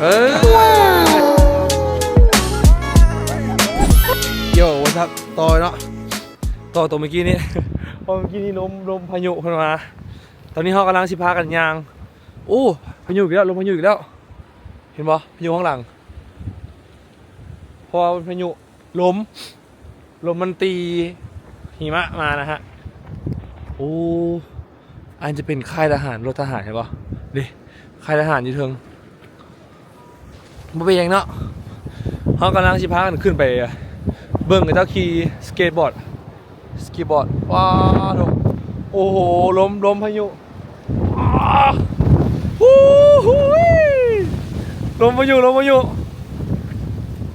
เออ โย่วันทับต่อเนาะต่อตัวเมื่อกี้นี้พอเมื่อกี้นี้ลมลมพายุขึ้นมา ตอนนี้เขากำลังสิพากันยาง โอ้พายุอีกแล้วลมพายุอีกแล้ว เห็นปะพายุข้างหลัง พอพายุลมลมมันตีหิมะมานะฮะ โอ้อันจะเป็นค่ายทหารรถทหารใช่ปะดิค่ายทหารอยู่เทิง บ่เป็นยังเนาะเขากำลังสิพากันขึ้นไป เบิ่งกับเจ้าขี่สเกตบอร์ด สกีบอร์ด ว้าวโถโอ้โหลมลมพายุอ้าฮู้ฮู้ยลมพายุลมพายุ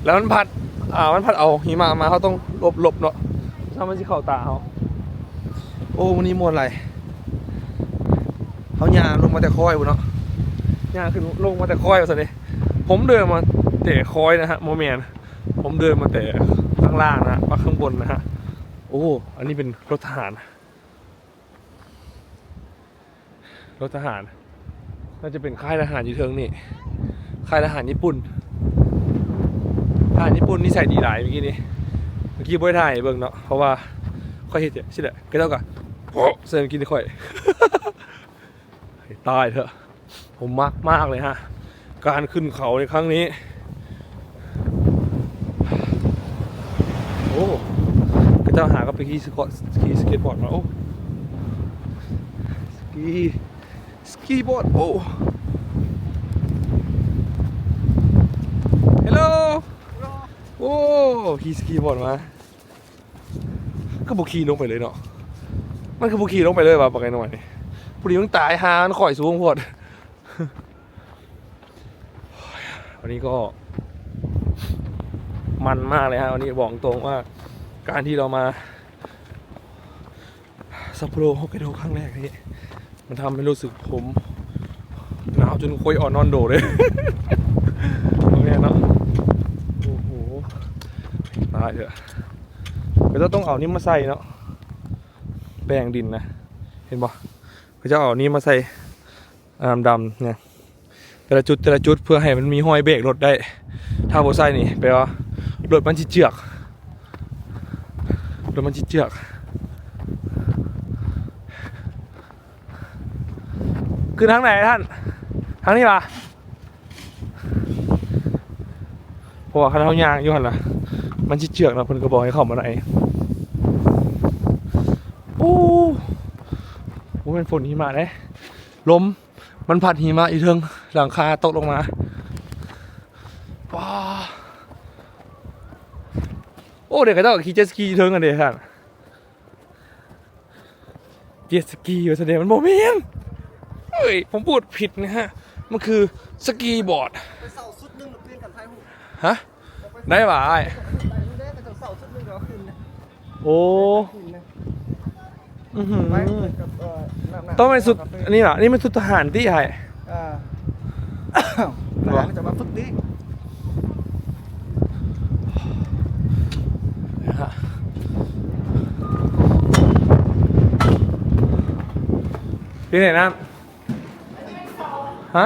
แล้วมันพัด อ่า มันพัดเอาหิมะมาเขาต้องหลบหลบเนาะถ้ามันสิเข้าตาเขาโอ้วันนี้มวนอะไรเขาหยาลงมาแต่คอยบุเนาะหยาขึ้นลงมาแต่คอยเอาซะดิ ผมเดินมาแต่คอยนะฮะโมเมนผมเดินมาแต่ข้างล่างนะฮะมาข้างบนนะฮะโอ้อันนี้เป็นรถทหาร รถทหาร น่าจะเป็นค่ายทหารอยู่เทิงนี่ค่ายทหารญี่ปุ่นทหารญี่ปุ่นนี่ใส่ดีหลายเมื่อกี้นี้เมื่อกี้บ่ได้ถ่ายเบิ่งเนาะเพราะว่าค่อยเห็นใช่ไหมก็เท่ากับเสื้อเมื่อกี้นี่ค่อยตายเถอะ ผมมากมากเลยฮะ การขึ้นเขาในครั้งนี้ โอ้ก็เจ้าหาก็ไปขี่สกอขี่สเก็ตบอร์ดมาโอ้สกีสกีบอร์ดโอ้ฮัลโหลโอ้ขี่สกีบอร์ดมาก็บุขี่ลงไปเลยเนาะมันคือบุขี่ลงไปเลยว่ะปากไอ้หน่อยพอดีมึงตายหามันข่อยสูงโพด วันนี้ก็ มันมากเลยฮะวันนี้บอกตรงว่าการที่เรามาซัปโปโรฮอกไกโดครั้งแรกนี่มันทำให้รู้สึกผมหนาวจนคุยอ่อนนอนโดเลยตรงเนี้เนาะโอ้โหตายเถอะก็จะต้องเอานี่มาใส่เนาะแปลงดินนะ เห็นบ่ก็จะเอานี่มาใส่อ่าดำๆเนี่ย แต่ละจุดแต่ละจุดเพื่อให้มันมีห้อยเบรกรถได้ ถ้าโบใส่นี่แปลว่ารถมันจิเจือกรถมันจิเจือก คือทางไหนท่าน ทางนี้ปะเพราะว่าคันเขายางอยู่หันล่ะ มันจิเจือกนะเพิ่นก็บอกให้เข้ามาไหนโอ้โหเป็นฝนหิมะเลยลม มันพัดหิมะอยู่เทิงหลังคาตกลงมาว้าโอ้เด็กก็ต้องขี่เจ็ตสกีอยู่เทิงกันเด็ท่านเจ็ตสกีอยู่แสดงมันโมเมนเฮ้ยผมพูดผิดนะฮะ มันคือสกีบอร์ดไปเสาสุดหนึงหรือเปลี่ยนกันไทยหูฮะได้ป่ะไอ้ไปดูได้แต่เสาสุดหนึงเดี๋ยวเอาขึ้นนะโอ้ขึ้นนะ อื้อหือไม่เหมือนกับเอ่อหน้าๆต้องเป็นสุดอันนี้เหรอ นี่มันสุดทหารที่ไอ้อ่าทหารจะมาฝึกดินะฮะที่ไหนนะฮะ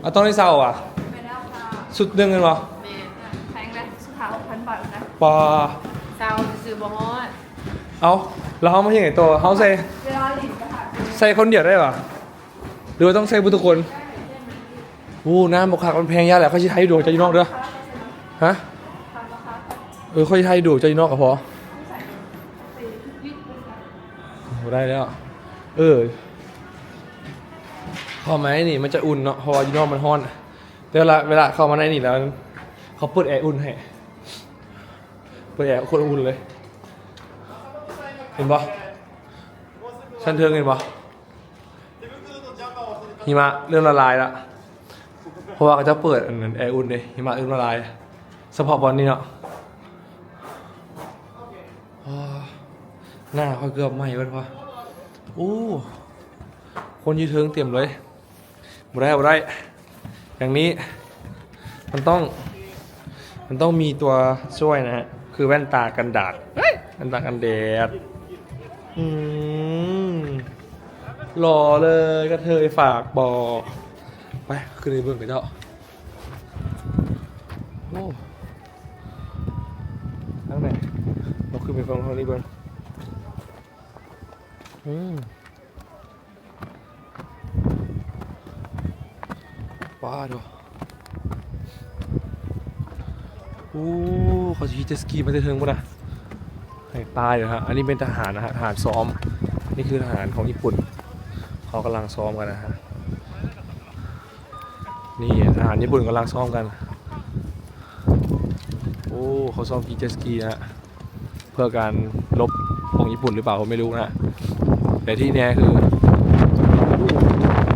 เอาต้องได้เศร้าอะไปแล้วค่ะสุดหนึ่งเลยเหรอแม่แพงเลยสุดท้ายหกพันบาทนะปอ เซาซื้อบฮอด เอาแล้วเขาไม่ใช่ไงตัวเขาใส่เวลาหลินก็ค่ะใส่คนเดียวได้ปะหรือว่าต้องใส่บุตรคนอู้น้ำบกคักมันแพงยาแหละเขาจะไทยดูใจนอกเด้อฮะเออเขาจะไทยดูใจนอกก็พอวิทย์โอ้ได้แล้ว เออเข้ามาในนี่มันจะอุ่นเนาะพอยูนอกมันร้อนแต่เวลาเวลาเข้ามาในนี่แล้วเขาเปิดแอร์อุ่นให้เปิดแอร์คนอุ่นเลย เห็นปะชั้นเทิงเห็นปะหิมะเริ่มละลายละเพราะว่าเขาจะเปิดอันนั้นแอร์อุ่นเลยหิมะเริ่มละลายเฉพาะบอลนี่เนาะหน้าเขาเกือบไหม้เว้ยพอโอ้คนยืนเทิงเต็มเลยบ่ได้บ่ได้ อย่างนี้ มันต้อง มันต้องมีตัวช่วยนะฮะ คือแว่นตากันแดดแว่นตากันแดด อืมหล่อเลยกระเทยฝากบอกไปขึ้นในเบื้องไปเจ้าโอ้ทางไหนเราขึ้นไปฟังทางนี้เบื้องอืมว้าดูโอ้เขาจะขี่เจ็ตสกีมาจะถึงปะนะ ให้ตายเลยฮะอันนี้เป็นทหารนะฮะทหารซ้อม นี่คือทหารของญี่ปุ่นเขากำลังซ้อมกันนะฮะนี่ทหารญี่ปุ่นกำลังซ้อมกัน โอ้เขาซ้อมกีเจตสกีฮะเพื่อการลบของญี่ปุ่นหรือเปล่าผมไม่รู้นะแต่ที่แน่คือ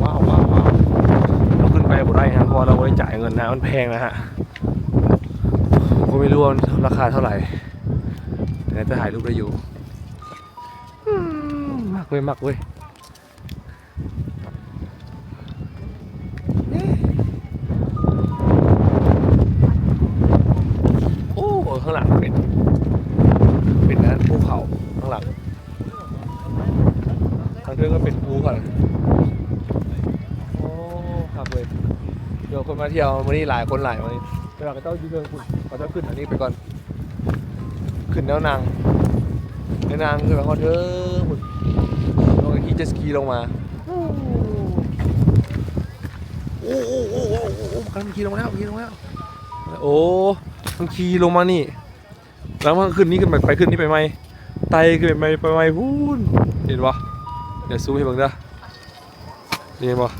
ว้าวว้าวว้าวเราขึ้นไปบ่ได้ฮะเพราะเราไม่ได้จ่ายเงินนะมันแพงนะฮะผมก็ไม่รู้ว่าราคาเท่าไหร่ แต่จะถ่ายรูปได้อยู่มากเว้ยมากเว้ยโอ้ข้างหลังเป็นเป็นนั้นภูเขาข้างหลังทางเดินก็เป็นภูก่อนโอ้ครับเลยเดี๋ยวคนมาเที่ยววันนี้หลายคนหลายวันนี้เวเราก็ต้องยืนเดินคุณเราจะขึ้นอันนี้ไปก่อน ขึ้นแล้วนางในนางคือแบบเขาเธอหุ่นลงขี่เจ็ตสกีลงมาโอ้โอ้โอ้โอ้โอ้โอ้โอ้มันขี่ลงมาแล้วขี่ลงมาแล้วโอ้มันขี่ลงมานี่ แล้วมันขึ้นนี่ขึ้นไปไปขึ้นนี่ไปไหมไตขึ้นไปไหมไปไหมพูนเห็นปะเดี๋ยวซูมให้เบิ่งเด้อเห็นปะ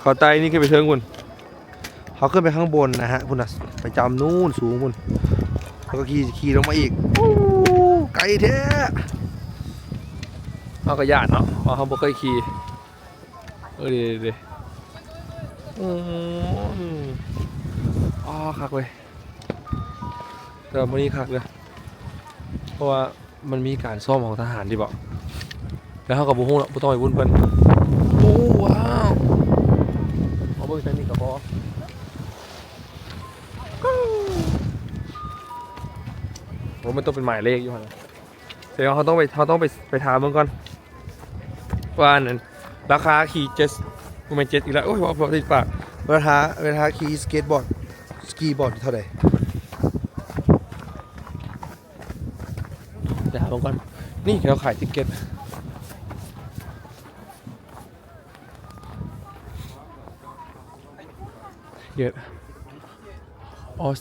เขาไตนี่ขึ้นไปเทิงคุณเขาขึ้นไปข้างบนนะฮะคุณน่ะไปจำนู่นสูงคุณ แล้วก็ขี่ขี่ลงมาอีกโอ้ไกลแท้เขาก็ญาติเนาะเพราะเขาบ่เคยขี่เออดีดีอืมอ๋อคักเลยแต่วันนี้คักเลยเพราะว่ามันมีการซ่อมของทหารที่บอกแล้วเขากับบุ้งแล้วบุต้องไปบุญเพิ่นโอ้ว้าวเอาเบิ่งใส่นี่กับพอ โอ้มันต้องเป็นหมายเลขอยู่ฮะเดี๋ยวเขาต้องไปเขาต้องไปไปถามเบิ่งก่อนว่าอันนั้นราคาขี่เจ็ตกูไม่เจ็ตอีกแล้วโอ้ยบอกบอกติดปากราคาราคาขี่สเก็ตบอร์ดสกีบอร์ดเท่าไหร่เดี๋ยวหาเบิ่งก่อนนี่เราขายติ๊กเก็ตเยอะออส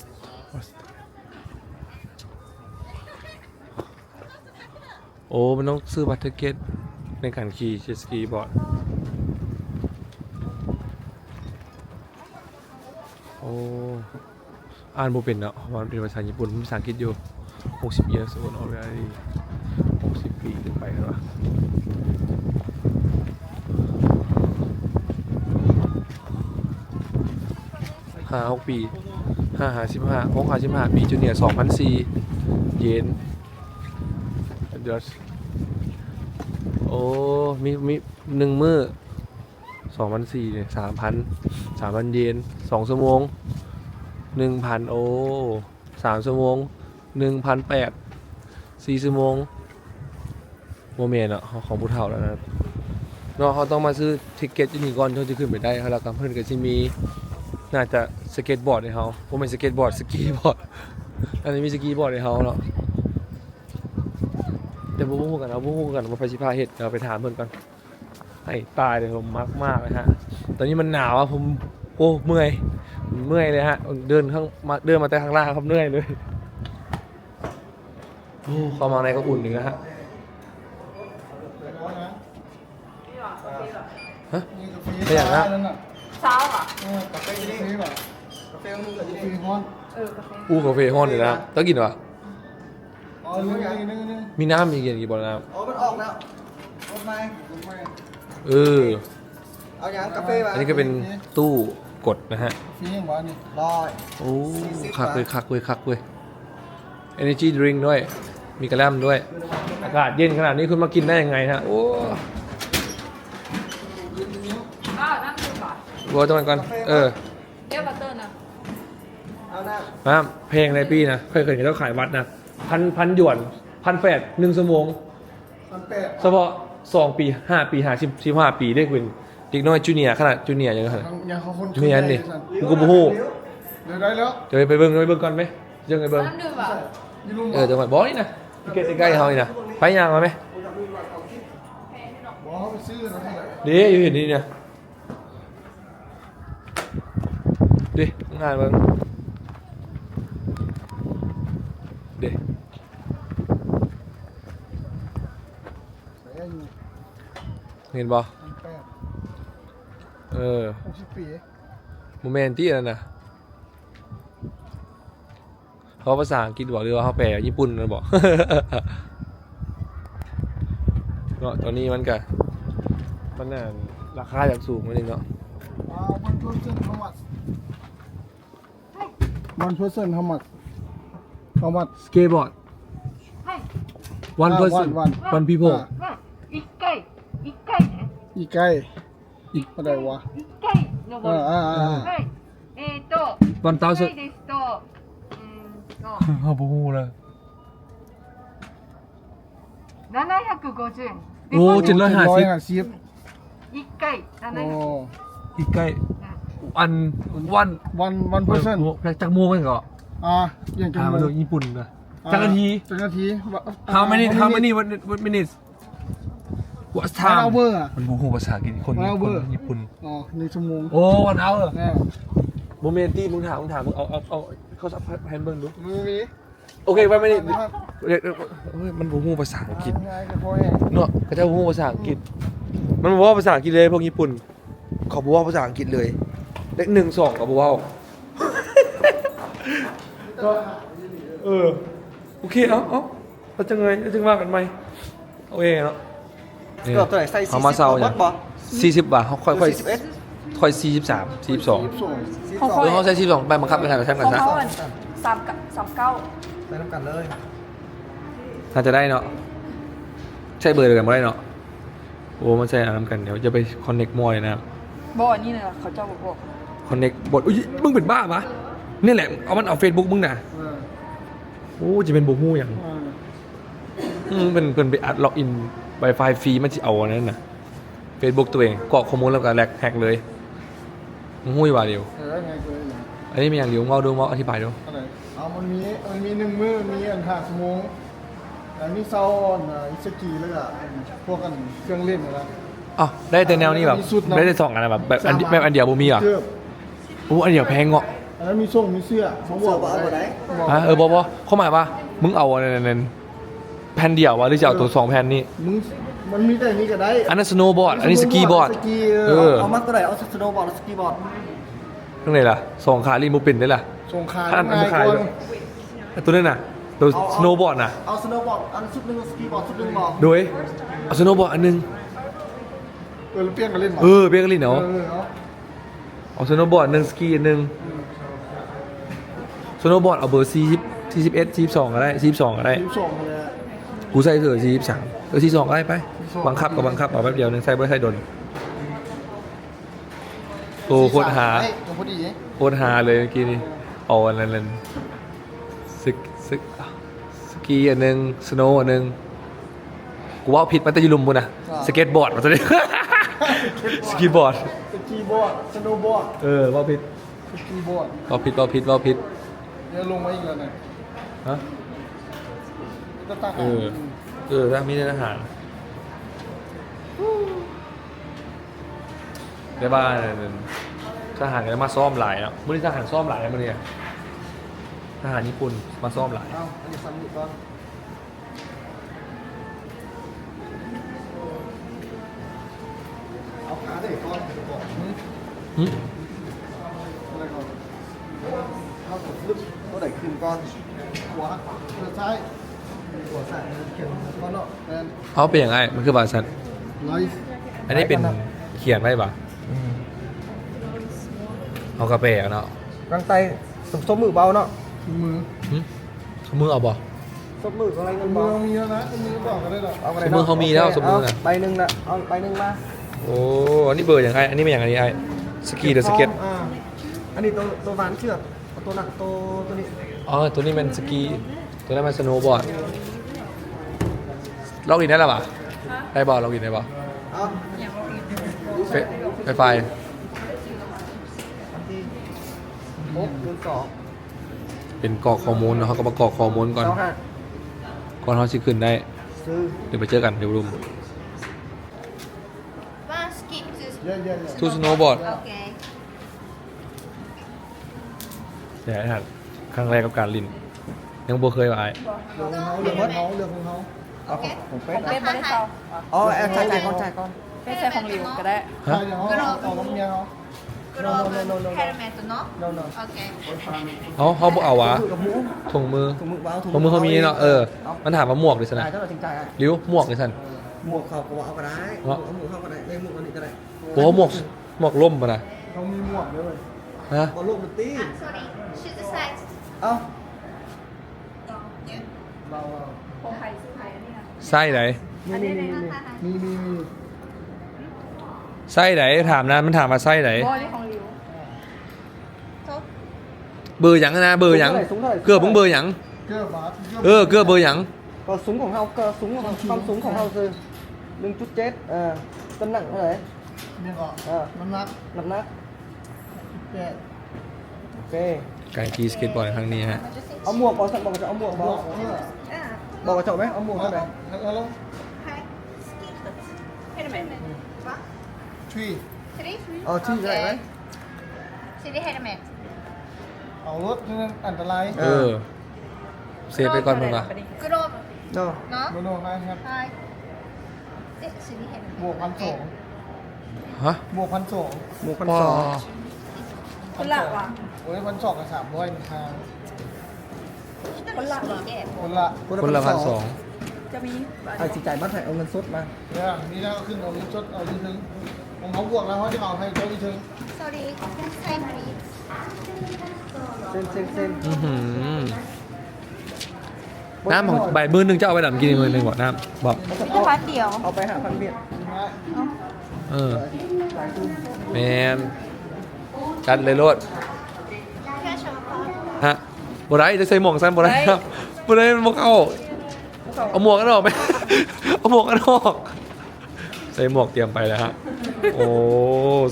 โอ้ มันต้องซื้อบัตรเก็ตในการขี่เจสกีบอร์ดโอ้อ่านบ่เป็นเนาะมันเป็นภาษาญี่ปุ่นภาษาอังกฤษอยู่ 60 years old already 60 ปีขึ้นไปแล้วห้าหกปีห้าห้าสิบห้าหกห้าสิบห้าปีจูเนียร์สองพันสี่เยน เดี๋ยวโอ้มีมีหนึ่งมือสองพันสี่เนี่ยสามพันสามพันเยนสองชั่วโมงหนึ่งพันโอ้สามชั่วโมงหนึ่งพันแปดสี่ชั่วโมงโมเมนต์อะของผู้เฒ่าแล้วนะเนาะเขาต้องมาซื้อทิเกตที่นี่ก่อนเขาจะขึ้นไปได้แล้วก็เพื่อนก็จะมีน่าจะสเก็ตบอร์ดในเขาผมเป็นสเก็ตบอร์ดสกีบอร์ดอันนี้มีสกีบอร์ดในเขาเนาะ ดี๋ยวบู๊กันเอาบู๊กันมาไปชิพาเห็ดเราไปถามเพื่อนกันให้ตายเลยผมมากมากๆเลยฮะ ตอนนี้มันหนาวอะผมโอ้เมื่อยเมื่อยเลยฮะ เดินข้างมาเดินมาแต่ข้างล่างครับเหนื่อยเลยโอ้เข้ามาในก็อุ่นอยู่นะฮะฮะไม่อยากนะเช้าอะกาแฟนี่แบบกาแฟมึงกับกาแฟฮ้อนเออกาแฟอู้กาแฟห้อนเลยนะต้องกินวะ อ๋อนึงนึงนึงมีน้ำมีเย็นกี่บอลน้อ๋อมันออกแล้วรถไม้รถไม้ำเออ เอาอย่างกาแฟมาอันนี้ก็เป็นตู้กดนะฮะฟรียังบ่นี่ร้อยโอ้คักเลยคักเลยคักเลย energy drink ด้วย มีกระแลมด้วย อากาศเย็นขนาดนี้คุณมากินได้ยังไงฮะ โอ้อ้าวนั่งดูก่อนโบตรงนั้นก่อน เออเรียกบัตเตอร์นะเอาหน้า มาเพลงในปีนะ เคยเคยเห็นเขาขายวัดนะ พันพันหยวนพันแปดหนึ่งชั่วโมงมันแปดเฉพาะสองปีห้าปีห้าสิบสิบห้าปีได้เป็นเด็กน้อยจูเนียร์ขนาดจูเนียร์ยังไงยังยังเขาคนจูเนียร์นี่กูก็บ่ฮู้เดี๋ยวได้แล้วจะไปเบิ่งไปเบิ่งก่อนไหมยังไงเบิ่งน้ำดื่มอะยี่ลุงเออจังหวัดบอนี่นะที่เกตใกล้ๆเขานี่นะไปยางมาไหมบอกเขาไปซื้อนะท่านแหละเดี๋ยวอยู่เห็นนี่เนี่ยดิงานเบิ่งเดี๋ยว ใส่อยู่ เห็นบ่แปดเออหกสิบปีโมเมนต์ที่นั่นนะเขาภาษาอังกฤษบอกหรือว่าเขาแปลญี่ปุ่นมันบอกเนาะตอนนี้มันก็มันน่ะราคาจากสูงนิดนึงเนาะอ่า one person how much one person how much how much สเกตบอร์ด one อ่า person one one one people อ่า一回一回ね อีกใกล้อีกอะไรวะ 一回登 อ่า る อ่าอ่า はいえーと one 一回 thousand ですとうーんと เขาบูฮูเลย 750円で โอ้ こ เจ็ดร้อยห้าสิบ ห้าสิบ 一回 โอ้ 750 อีกใกล้วันวัน one one person จากโมกันก่อน อ่าอย่างจัง หา ห มา วั ดู ด ญี่ปุ่นนะจักรนาที จักรนาที how many how many what what minutes what ทา time เอาเบอร์อะมันบูฮูภาษาอังกฤษคน One คน hour ญี่ปุ่น อ๋อหนึ่งชั่วโมงโอ้วันเอาเหรอแน่โมเมนตี้มึงถามมึงถามมึงเอาเอาเอาเขาสับแพนเบิ้งดูมือมีโอเคไปไม่ได้นะครับเรียกเฮ้ยมันบูฮูภาษาอังกฤษง่ายๆก็พอแห้งเนาะเขาจะบูฮูภาษาอังกฤษ มันบอกว่าภาษาอังกฤษเลยพวกญี่ปุ่นเขาบอกว่าภาษาอังกฤษเลยเลขหนึ่งสองกับบอกว่าก็เออโอเคเอาเอาแล้วจะไงแล้วจะว่ากันไหมโอเคเนาะ เกือบเท่าไหร่ใส่เขามาเซา40เนี่ยบ่สี่สิบบาทเขาค่อยค่อยสี่สิบเอ็ดค่อยสี่สิบสามสี่สิบสองยี่สิบสองของเออเขาใช้สี่สิบสองไปบังคับไปทางกับแท่งขกัอนงซะเขาอะสามกะสามเก้าไปน้ำกันเลยน่าจะได้เนาะใช่เบอร์เดียวกันไม่ได้เนาะโอ้มันใช่อันนั้นกันเดี๋ยวจะไปคอนเน็กมอยนะครับบอกอันนี้เลยเหรอเขาจะบอกคอนเน็กบทอุ้ยมึงเป็นบ้าปะนี่แหละเอามันเอาเฟซบุ๊กมึงน่ะเออโอ้จะเป็นบูฮู้อย่างอ่าอืมเป็นเป็นไปอัดล็อกอิน Wi-Fi ฟรีมันจะเอาอันนั้นน่ะเฟซบุ๊กตัวเองกรอกข้อมูลแล้วก็แลกแฮกเลยมึงหุ้ยว่าเดียว เออไงกูเลยอันนี้มีอย่างเดียวเมาดูเมาอธิบายดูอะไรเอามันมีมันมีหนึ่งมือมีอันห้าชั่วโมงอันนี้เซาออนอะอิสกีแล้วก็พวกกันเครื่องเล่นอะไร อ๋อได้แต่แนวนี้แบบมีสุดเนอะได้แต่สองอันนะแบบแบบอันแบบอันเดียวบูมีเหรอะเกือบโอ้อันเดียวแพงเงาะอันนั้นมีส่งมีเสื้อเขาบอกเสื้อบ่เอาบ่ได้บอกอะเออบอบอเข้าหมายว่ามึงเอาอันนั้น แผ่นเดียววะหรือจะเอาตัวสองแผ่นนี่มึงมันมีแต่นี้ก็ได้อันนั้นสโนว์บอร์ด อันนี้สกีบอร์ดสกีเอเอออเอามัดตัวไหนเอาสโนว์บอร์ดหรือสกีบอร์ดเรื่องไหนล่ะสองขาลีมูปินได้ล่ะส่งขายอันนั้นง่ายขายกว่าด้วยอันตัวนั้นน่ะตัวสโนว์บอร์ดน่ะ เอาสโนว์บอร์ดอันชุดหนึงสกีบอร์ดชุดหนึงบอกโดยเอาสโนว์บอร์ดอันหนึง เออแล้วเปลี่ยนกันเล่นหมเออเบียกลินเนาะ เออเอาเอาสโนว์บอร์ดหนึ่งสกีอันหนึ่งสโนว์บอร์ดเอาเบอร์สี่สิบสี่สิบเอ็ดสี่สิบสองก็ได้สี่สิบสองก็ได้ ทีมส่งมาเลยอะ กูใส่เถอะสี่สิบสามเออสี่สองก็ได้ไป42บังคับกับบังคับเอาแป๊บเดียวหนึงใส่เบอร์ใส่ดนโอ้โคตรหา เอ้ยตัวพอดีเองโคตรฮาเลยเมื่อกี้นี่เอาอันนั้นนั้นสกสกสกีอันหนึ่งสโนว์อันหนึ่งกูว่าผิดมันจะอยุลุมบุญนะสเก็ตบอร์ดมาตัวนี้สกีบอร์ด สกีบอร์ดสโนว์บอร์ดเออว่าผิดสกีบอร์ดว่าผิดว่าผิดว่าผิดเดี๋ยวลงมาอีกแล้วนะฮะ ก็ตั้งเออ เออถ้ามีทหารได้บ้านทหารก็มาซ่อมหลายแล้วมื่อนี้ทหารซ่อมหลายแล้วมื่อนี้ทหารญี่ปุ่นมาซ่อมหลาย เอาอันนี้ซ้ำอีกก่อนเอาขาได้ก่อนก่อนหึอะไรก่อนเอาตัวลึกตัวไหนขึ้นก่อนขวาเออซ้าย หัวใส่เข็มก่อนเนาะแอนเขาเป็นยังไงมันคือบาสันไลฟ์อันนี้เป็นเขียนไว้ปะเอากระเป๋าเนาะกลางไตสมสมมือเบาเนาะมือหึเอามือเอาบ่สมมืออะไรเงินมืเบาอมีแล้วนะมือบอกกันได้หรอเอาอะไรสมมือเขามีแล้วสมมือน่ะใบหนึ่งนะเอาใบหนึ่งมาโอ้อันนี้เบอร์อย่างไรอันนี้เป็นอย่างไรไอ้สกีหรือสเก็ตอ่าอันนี้ตัวตัวหวานเชือกเอาตัวหนักตัวตัวนี้อ๋อตัวนี้มันสกีตัวนั้นมันสโนว์บอร์ด ลอกอีกได้หรอปะฮะได้บ่เรากินได้บ่เอาไฟไฟไฟหกหนึ่งสองเป็นกรอกข้อมูลเนาะเขาก็มากรอกข้อมูลก่อนเก้าห้าก่อนเขาสิขึ้นได้ซื้อเดี๋ยวไปเจอกันเดี๋ยวรุม One skip to เยอะๆเลยทูสโนว์บอร์ด okay. เดี๋ยวให้หัดครั้งแรกกับการลินยังบ่เคยว่าไอ้เรื่องของเขาเรื่องของเขาเรื่องของเขา เอาของผมเป็ขดองเป็นบริษัทอ๋อแอร์จ่ายจ่ายก่อนจ่ายก่อนเป็นใส่ของหลิวก็ได้ใช่เดี๋ยวเขาเอาน้ำเมียเขา Grover no, no, no. helmet, no? no no Okay. เอาเขาบ่เอาวะกับหมูถุงมือถุงมือว้าวถุงมือเขามีเนาะเออมันถามว่าหมวกดิสจ่านะยเท่าไหร่ถึงจ่ายอะริ้วหมวกดิสันหมวกเขาก็ว่าเอาก็ได้หมวกเอาหมวกเข้าก็ได้เลยหมวกอันนี้ก็ได้โอ้หมวกหมวกล่มปะนะเขามีหมวกด้วยฮะบอลลูกมันตี Ah, sorry. She's the size. เอ้า Yeah. เราเราของไทยซื้อไทยอันนี้นะ ไส้ไหนอันนี้เลยนะมีมีมีไส้ไหนถามนะ มันถามมาไส้ไหนบอนี่ของหลิว Top. เบอร์หยังนะเบอร์หยังเกือบมึงเบอร์หยังเกลือบาสเออเกือบเบอร์หยังก็สูงของเราก็สูงของความสูงของเราคือหนึ่งจุดเจ็ดเออต้นหนักเท่าไหร่เนี่ยก็เออน้ำหนักน้ำหนักแก่โอเคการขี่สเก็ตบอร์ดครั้งนี้ฮะเอาหมวกบอกสักบอกจะเอาหมวกบบออกกเออ Ah. บอกกระจกไหมเอาหมวกเท่าไหร่แล้วลง Hi. Skip. ให้ได้ไหม One, ทรี three. เอาที่ได้ไหม Three helmet. เอารถนี่มันอันตรายเออ เซฟไปก่อนมึงวะ Grover, เนาะ no? โนโน่ครับ Hi. Eh, three helmet. บวกพันสองฮะบวกพันสองหมวกพันปอสองคนละว่ะโอ้ยพันสองกับสามร้อยหนึ่งทาง คนละว่ะ Yeah. คนละคนละพันสองจะมีไอ้สิจ่ายบัตรไทยเอาเงินสดมาเนี่ยนี่แล้วก็ขึ้นเอาลิ้นชดเอาลิ้นถึงของเขาบวกแล้วเขาจะเอาให้เจ้าลิ้นถึง Sorry. Same please. เส้นเส้นเส้นอื้อหือน้ำของใบมือหนึ่งจะเอาไปดับกินมือหนึ่งบอกน้ำบอกแค่พันเดียว เอาไปหาพันเบียดเออจ่ายตู้แมนจัดเลยโลดแค่ชมพอฮะ บ่ได้จะใส่หมวกสั้นบ่ได้ครับบ่ได้มันบ่เข้าเอาหมวกกันออกไปเอาหมวกกันออกใส่หมวกเตรียมไปแล้วฮะ โอ้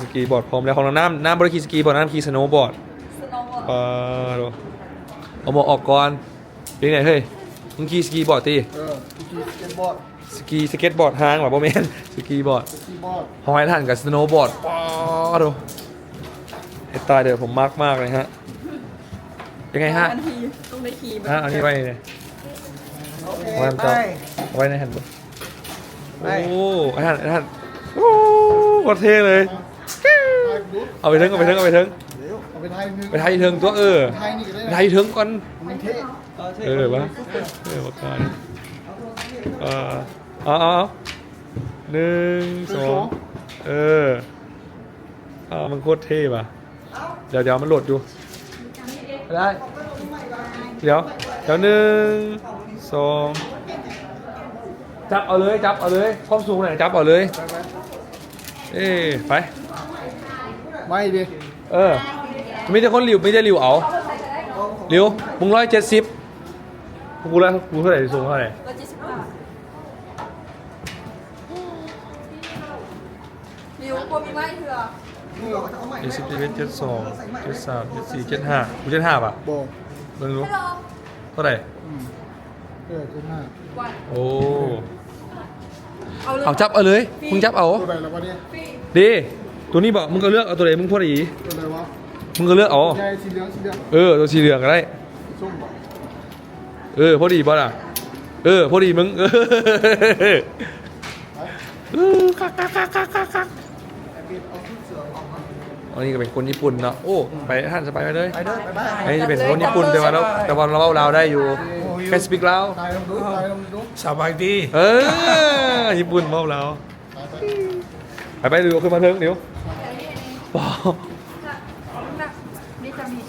สกีบอร์ดพร้อมแล้วของน้ำน้ำน้ำบริขี่สกีบอร์ดน้ำขี่สโนว์บอร์ดสโนว์บอร์ดปาดูเอาหมวกออกก่อนเป็นไงเฮ้ยมึงขี่สกีบอร์ดตีเออสกีสเก็ตบอร์ด สกีสเก็ตบอร์ดห้างแบบโมเมนสกีบอร์ดสกีบอร์ดหอยทันกับสโนว์บอร์ดปาดูไอ้ตายเดี๋ยวผมมากมากเลยฮะ เป็นไงฮะ อันทีต้องได้ขี่ฮะเอานี่ไว้เลย โอเควางไปจอเอาไว้ในแฮนด์บุ๊กไป โอ้ไอ้ท่านไอ้ท่านโอ้โคตรเท่เลยไทยดูเอาไปเทิงเอาไปเทิงเอาไปเทิงเดี๋ยวเอาไปไทยนึงไปไทยเทิงตัวเออไทยนี่ก็ได้ไปไทยเทิงก่อนมันเท่เออวะเออวะก่อนเออเอาเอาเอาหนึ่งสองเออเอามันโคตรเท่ป่ะ เดี๋ยวเดี๋ยวมันโหลดอยู่ ได้ เดี๋ยว เดี๋ยวหนึ่งสองจับเอาเลยจับเอาเลยความสูงไหนจับเอาเลย เอ้ไป ไม่ดิ เออมีแต่คนหลิวไม่ได้หลิวเอาหลิวมึงร้อยเจ็ดสิบกูแล้วกูเท่าไหร่สูงเท่าไหร่ ร้อยเจ็ดสิบห้าหลิวกลัวมีไม้เถื่อ นี่ เราก็จะเอาใหม่เจ็ดสิบเจ็ดเจ็ดสองเจ็ดสามเจ็ดสี่เจ็ดห้ากูเจ็ดห้าป่ะโบมึงรู้ฮัลโหลเท่าไหร่อืมเออจุดห้าวันโอ้เอาเลยเอาจับเอาเลยมึงจับเอาตัวไหนแล้ววะเนี่ยดีตัวนี้บอกมึงก็เลือกเอาตัวไหนมึงพอดีตัวไหนวะมึงก็เลือกเอาใช่สีเหลืองสีเหลืองเออตัวสีเหลืองก็ได้ส้มบอกเออพอดีป่ะล่ะเออพอดีมึงเออเออคักคักคักคักคักคัก อันนี้ก็เป็นคนญี่ปุ่นเนาะโอ้ไปท่านสบายไปเลยไปเด้อไปบ้านอันนี้จะเป็นคนญี่ปุ่นแต่ว่าเราแต่ว่าเราเล่าลาวได้อยู่แค่สปีกลาวตายลองดูตายลองดูสบายดีเออญี่ปุ่นเล่าลาวตายไปไปไปดูขึ้นมาเถิงเดี๋ยวว้าวนี่จะมี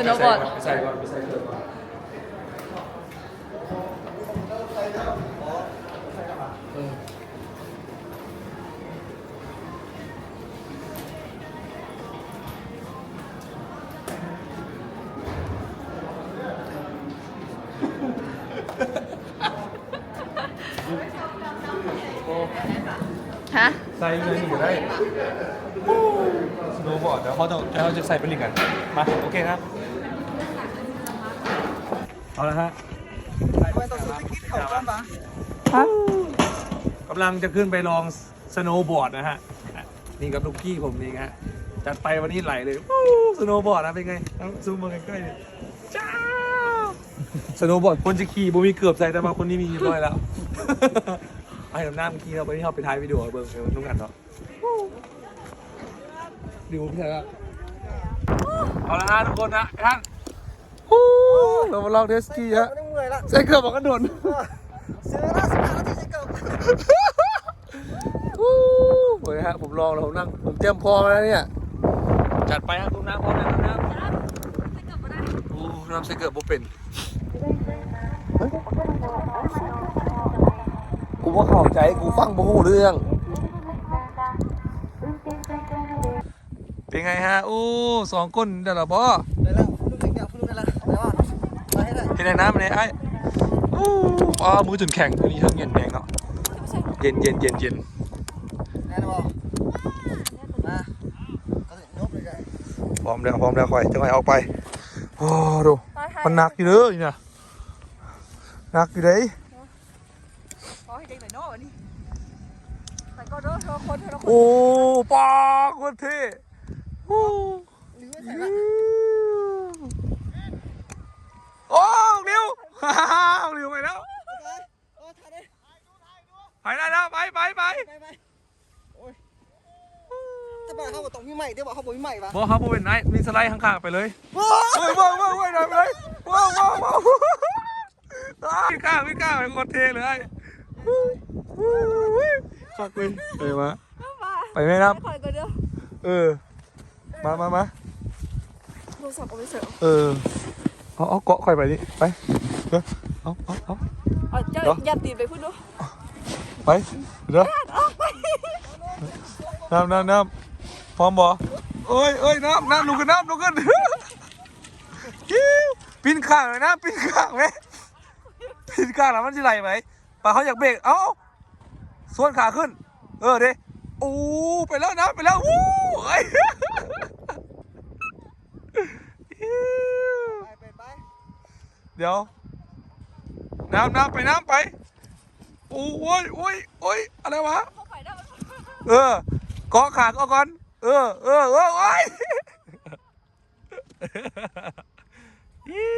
Sen har varit... ใส่เงินอยู่ได้สโนว์บอร์ดเดี๋ยวเขาจะเขาจะใส่ไปลิงกัน มา โอเคครับ เอาละฮะกำลังจะขึ้นไปลองสโนว์บอร์ดนะฮะอะนี่กับลูกกี้ผมนี่ฮะ จัดไปวันนี้ไหลเลยสโนว์บอร์ดนะเป็นไงเอาซูมมาใกล้ๆเลยจ้าสโนว์บอร์ดคนจะขี่บ่มีเกือบใส่แต่มาคนนี้มีเรียบร้อยแล้วไอ้น้ำหน้าเมื่อกี้เราไปที่เขาไปถ่ายวิดีโอเบิร์เออนุ่งกันเนาะดูพี่ชายละเอาละฮะทุกคนนะท่านฮู้ เรามาลองเทสกี้ฮะไม่เมื่อยละใส่เกือบบอกกันโดนซื้อละสิบห้านาทีจะเกิดฮู้โอ้ยฮะผมลองแล้วผมนั่งผมเตรียมพร้อมแล้วเนี่ยจัดไปฮะตุ้มน้ำพร้อมแล้วตุ้มน้ำโอ้น้ำใส่เกือบบ่เป็นกูว่าเข้าใจกูฟังบ่ฮู้เรื่องเป็นไงฮะอู้สองก้นเดี๋ยวเหรอบอ ไปให้ได้เห็นนน้ำมันไอ้อู้อามือจนแข็งอันนี้ทั้งเย็นแดงเนาะเย็นเย็นเย็นเย็นแน่นอนมาก็ถึงนบเลยไงพร้อมแล้วพร้อมแล้วค่อยจะค่อออกไปโอ้ดูมันหนักอยู่เด้อนี่นะหนักอยู่เด้ยขอให้เด็กหน่อยเนาะวันนี้ใส่ก็เด้อเธอคนเธอคนโอ้ปากคนเท่โอ้ โอ้เร็วฮ่าฮ่าเร็วไปแล้วโอ้ถ่ายได้ไปได้แล้วไปไปไปไปไปโอ้ยจะบอกเขาบอกต้องมีใหม่เดี๋ยวบอกเขาบอกมีใหม่ปะบอกครับว่าเป็นไงมีสไลด์ข้างๆไปเลยว้าเฮ้ยว้าวว้าวว้าวไปเลยว้าวว้าวว้าวไม่กล้าไม่กล้าเป็นคนเทเลยขักเลยไปมาไปไหมครับคอยก็เด้อเออมามามาโทรศัพท์เอาไปเสิร์ฟเออ เอาเอาเกาะข่อยไปนี่ไปเดี๋ยวเอาเอาเอา เอาเจ้าอย่าตีนไปพูดดูไปเดี๋ยวน้ำน้ำน้ำพร้อมบ่เอ้ยเอ้ยน้ำน้ำลุกขึ้นน้ำลุกขึ้นกิ้วปีนข้างเลยนะปีนข้างไหมปีนข้างแล้วมันจะไหลไหมปลาเขาอยากเบรกเอ้าส่วนขาขึ้น เออเด้โอ้ไปแล้วนะไปแล้ววู้เอ้ยอิ๊ว ไปไปไป เดี๋ยว น้ำน้ำไปน้ำไปโอ้ยโอ้ยโอ้ยอะไรวะเข้าไปได้เออเกาะขาก็ก่อน เออเออเออโอ้ยอิ๊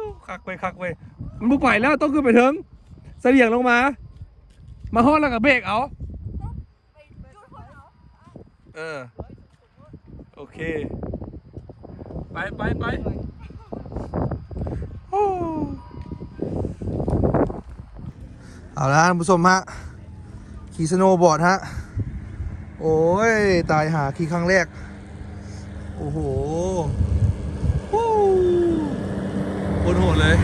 วคักไปคักไปมันบุไปแล้วต้องขึ้นไปถึงเสลียงลงมา มาฮอดแล้วก็เบรกเอา เออ โอเค ไปไปไป เอาละท่านผู้ชมฮะ ขี่สโนว์บอร์ดฮะ โอ้ย ตายหาขี่ครั้งแรก โอ้โหวู้โคตรโหดเลย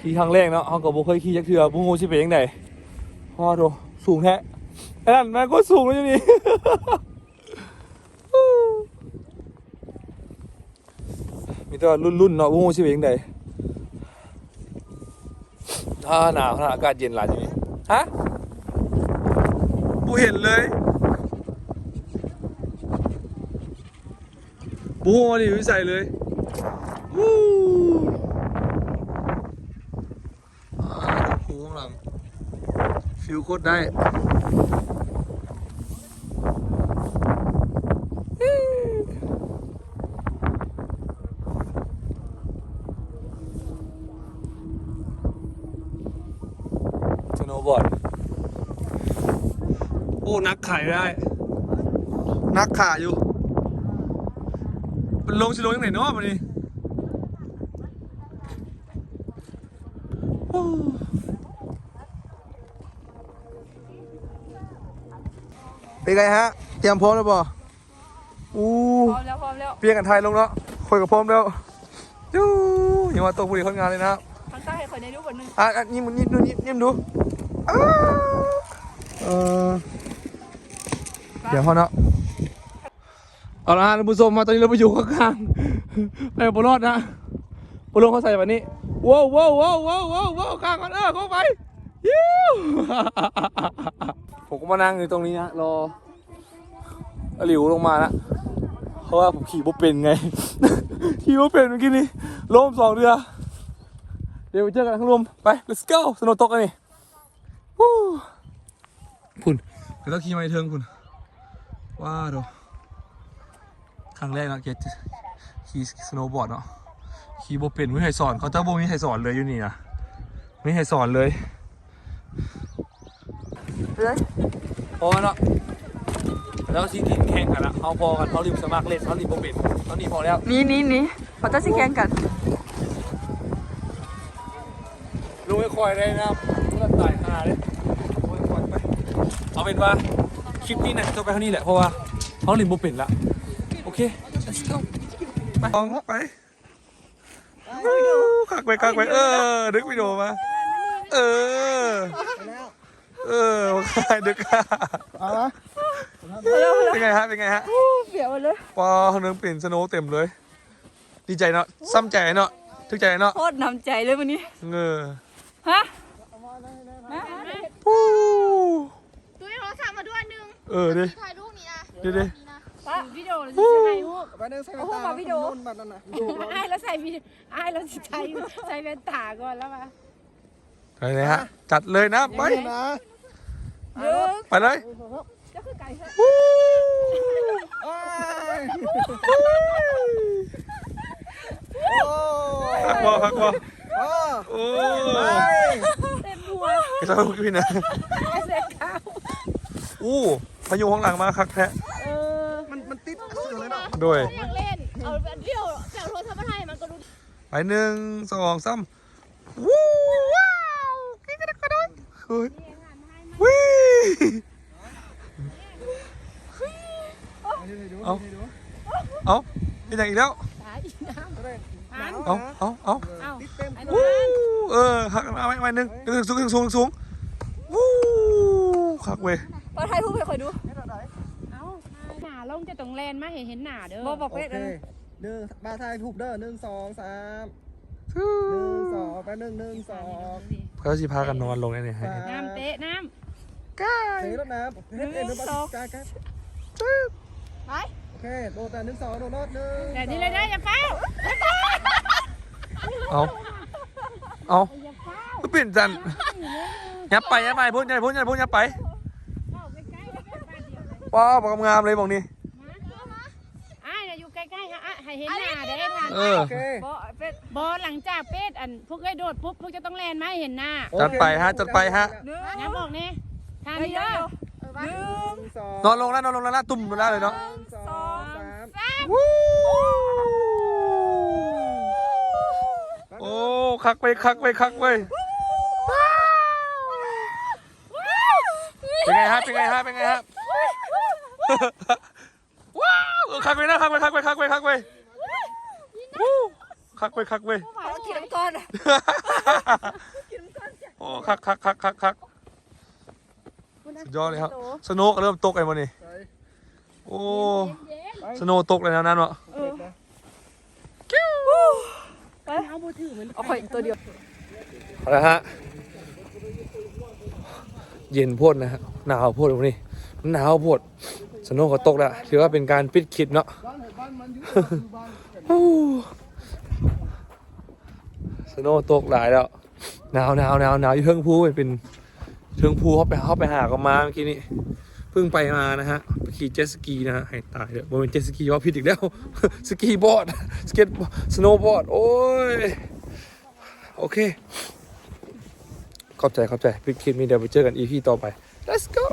ขี่ครั้งแรกเนาะเขาก็บ่เคยขี่จักเทือบ่งูสิเป็นจังไดพ่อโตสูงแท้ไอ้นั่นมันก็สูงเลยนี่ แต่ว่ารุ่นๆเนาะบ่งูสิเป็นจังไดถ้าหนาวขนาดอากาศเย็นหลายจังนี้ฮะบ่เห็นเลยบ่ฮู้ว่านี่อยู่ใส่เลยวู้อ่าคูข้างหลังฟิลโคตรได้สโนว์บอร์ด โอ้ นัก ขายได้ นักขาอยู่มันลงชิลงยังไหนเนาะมันนี่โอ้เป็นไงฮะ เตรียมพร้อมแล้วบ่อู้พร้อมแล้วพร้อมแล้วเปลี่ยนกันไทยลงแล้วคุยกับพร้อมแล้วยูอย่ามาตกบุหรี่คนงานเลยนะครับข้างใต้ให้คอยในรูปวันหนึงอะอะยิ้มยิ้มดูยิ้มยิ้มดูอ้าวเออ เดี๋ยวพอเนาะเอาละฮะท่านผู้ชมมาตอนนี้เราไปอยู่ข้างๆไปบนรอดนะบนรถเขาใส่แบบนี้ว้าวว้าวว้าวว้าวว้าวว้าวข้างก่อนเออเข้าไปยิ้วผมก็มานั่งอยู่ตรงนี้นะรอหลิวลงมาละเพราะว่าผมขี่บ่เป็นไง ขี่บ่เป็นเมื่อกี้นี้ล้มสองเรือ เดี๋ยวไปเจอกันข้างลมไป let's go สนุกตกกันนี่วู้คุณเดี๋ยวต้องขี่มาในเทิงคุณ ว้าวดูครั้งแรกเนาะเกตขี่สโนว์บอร์ดเนาะขี่บ่เป็นไม่ให้สอนเขาเจ้าบ่มีให้สอนเลยอยู่นี่นะไม่ให้สอนเลยเลยพอเนาะแล้วที่ทีมแข่งกันละเขาพอกันเขาริมสมัครเล่นเขาริมบ่เป็นตอนนี้พอแล้วนี่นี่นี่เขาจะสิแข่งกันลุงไม่คอยได้นะครับก็ตายหาเลยลุงไม่คอยไปเอาเป็นว่า คลิปนี้นะจะไปเท่านี้แหละเพราะว่าเขาริมบ่เป็นละโอเค let's go ไปลองไปคักไปคักไปเออดึกวิดีโอมาเออเออโอเคดึกค่ะเอาละเป็นไงฮะเป็นไงฮะเปียกหมดเลยปอเนื้อเปลี่ยนสโนว์เต็มเลย ดีใจเนาะซ้ำใจเนาะทึกใจเนาะโคตรน้ำใจเลยวันนี้เงอฮะปู้ ตุ้ยโทรศัพท์มาด้วยนึง เออดิถ่ายรูปนี้นะดิดิวิดีโอเราจะใช้รูปไปเดินใส่เอาเข้ามาวิดีโอบัตรนั่นน่ะไอ้ายแล้วใส่วิดีไอ้ายแล้วใช้ใส่แว่นตาก่อนแล้วมาไปเลยฮะ จัดเลยนะไปนะเยอะไปเลยจะคือไก่ฮะวู้โอ้ยโอ้พักวอพักวอโอ้โอ้เต็มหัวกระชับพี่นะไอ้เด็กขาวอู้พายุข้างหลังมาคักแท้เออมันมันติดอยู่เลยเนาะด้วยอยากเล่น เอาเดี่ยวแต่โทรศัพท์มาถ่ายมันก็ดูไปหนึ่งสองสามวู้ว้าวกิ๊กกระดกกระโดดเฮ้ยวิ่เอาเอาเป็นอย่างอีกแล้วตายอีกน้ำหันเอาเอาเอาเอ้าติดเต็มไอ้วู้นั่นเออหักเอาไว้ไว้หนึ่งสูงสูงสูงสูงวู้หักเว้ยพอถ่ายรูปให้คอยดู เอ้าหนาลงจะต้อง แลนมาเห็นเห็นหนาเด้อบอกบอกโอเลขเคเลยหนึ่งบาทายถูกเด้อหนึ่งสองสามหนึ่งสองไปหนึ่งหนึ่งสองเขาสิพากันนอนลงเนี่ยเนี่ยให้สามน้ำเตะน้เทรถน้ำเฮ็ดเอ็นหรือเปล่ากายกาไปโอเคโดดแต่หนึ่งสองโดดรถหนึ่งแต่นี่เลยได้อย่าเฝ้าเอาเอาก็เปลี่ยนจันยับไปยับไปพุ่นยับพุ่นยับพุ่นยับไปป้าบอกงามเลยบอกนี่ ไอ้ายน่ะอยู่ใกล้ๆฮะอะให้ เห็นหน้าเด้ท่านเออ โอเคบอเป็ดบอหลังจากเป็ดอันพวกเคยโดดปุ๊บพวกจะต้องแลนมาให้เห็นหน้าจัดไปฮะจัดไปฮะ หนึ่งงั้นบอกนี่ทางเดี๋นี้ยวเด้อหนึ่งหนึ่งสองนอนลงแล้วนอนลงแล้วนะตุ่มลงแล้วเลยเนาะหนึ่งสองสามวู้โอ้คักไปคักไปคักไปเป็นไงฮะเป็นไงฮะเป็นไงฮะว้าวเออคักไปนะคักไปคักไปคักไปคักไป วู้คักไปคักไปเอาขี่น้ำก้อนโอ้คักคักคักคักคักสุดยอดเลยครับ สโนว์ก็เริ่มตกไอ้มันนี่โอ้สโนว์ตกเลยนะนั่นวะเอาบูถือเหมือนเอาคอยตัวเดียวเอาละฮะ เย็นโพดนะฮะหนาวโพดวันนี้มันหนาวโพดสโนว์ก็ตกแล้วถือว่าเป็นการปิดคลิปเนาะ สโนตกหลายแล้วหนาวหนาวหนาวหนาวอยู่เทิงภูเป็นเทิงภูเขาไปเขาไปหากันมาเมื่อกี้นี้เพิ่งไปมานะฮะขี่เจ็ตสกีนะฮะให้ตายเลยมันเป็นเจ็ตสกีว่าผิดอีกแล้วสกีบอร์ดสเก็ตสโนว์บอร์ดโอ้ยโอเคขอบใจขอบใจปิดคลิปนี้เดี๋ยวไปเจอกันอีพีต่อไป let's go